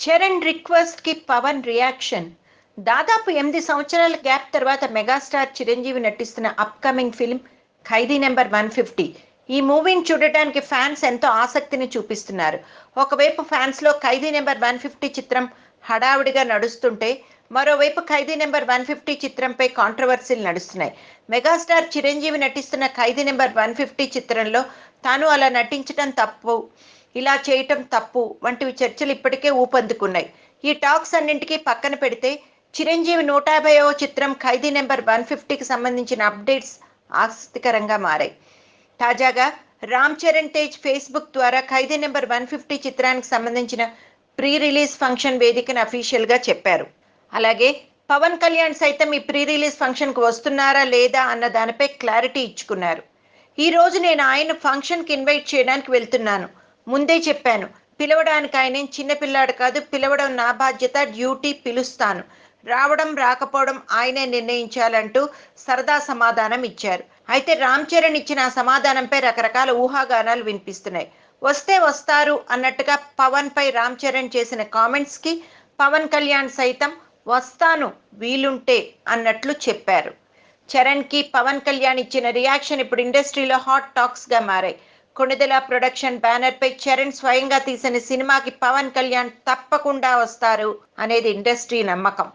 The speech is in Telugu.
చరణ్ రిక్వెస్ట్కి పవన్ రియాక్షన్. దాదాపు ఎనిమిది సంవత్సరాల గ్యాప్ తర్వాత మెగాస్టార్ చిరంజీవి నటిస్తున్న upcoming film Khaidi number one fifty. ఈ మూవీని చూడటానికి ఫ్యాన్స్ ఎంతో ఆసక్తిని చూపిస్తున్నారు. ఒకవైపు ఫ్యాన్స్లో ఖైదీ నెంబర్ వన్ ఫిఫ్టీ చిత్రం హడావిడిగా నడుస్తుంటే మరోవైపు ఖైదీ నెంబర్ వన్ ఫిఫ్టీ చిత్రంపై కాంట్రవర్సీలు నడుస్తున్నాయి. మెగాస్టార్ చిరంజీవి నటిస్తున్న ఖైదీ నెంబర్ వన్ ఫిఫ్టీ చిత్రంలో తాను అలా నటించడం తప్పు ఇలా చేయటం తప్పు వంటివి చర్చలు ఇప్పటికే ఊపందుకున్నాయి. ఈ టాక్స్ అన్నింటికీ పక్కన పెడితే చిరంజీవి నూట యాభైవ చిత్రం ఖైదీ నెంబర్ వన్ ఫిఫ్టీకి సంబంధించిన అప్డేట్స్ ఆసక్తికరంగా మారాయి. తాజాగా రామ్ చరణ్ తేజ్ ఫేస్బుక్ ద్వారా ఖైదీ నెంబర్ వన్ ఫిఫ్టీ చిత్రానికి సంబంధించిన ప్రీ రిలీజ్ ఫంక్షన్ వేదికను అఫీషియల్గా చెప్పారు. అలాగే పవన్ కళ్యాణ్ సైతం ఈ ప్రీ రిలీజ్ ఫంక్షన్కు వస్తున్నారా లేదా అన్న దానిపై క్లారిటీ ఇచ్చుకున్నారు. ఈ రోజు నేను ఆయన ఫంక్షన్కి ఇన్వైట్ చేయడానికి వెళ్తున్నాను. ముందే చెప్పాను పిలవడానికి ఆయన చిన్నపిల్లాడు కాదు పిలవడం నా బాధ్యత డ్యూటీ పిలుస్తాను. రావడం రాకపోవడం ఆయనే నిర్ణయించాలంటూ సరదా సమాధానం ఇచ్చారు. అయితే రామ్ చరణ్ ఇచ్చిన ఆ సమాధానంపై రకరకాల ఊహాగానాలు వినిపిస్తున్నాయి. వస్తే వస్తారు అన్నట్టుగా పవన్ పై రామ్ చరణ్ చేసిన కామెంట్స్కి పవన్ కళ్యాణ్ సైతం వస్తాను వీలుంటే అన్నట్లు చెప్పారు. చరణ్కి పవన్ కళ్యాణ్ ఇచ్చిన రియాక్షన్ ఇప్పుడు ఇండస్ట్రీలో హాట్ టాక్స్గా మారాయి. కొణిదెల ప్రొడక్షన్ బ్యానర్ పై చరణ్ స్వయంగా తీసిన సినిమాకి పవన్ కళ్యాణ్ తప్పకుండా వస్తారు అనేది ఇండస్ట్రీ నమ్మకం.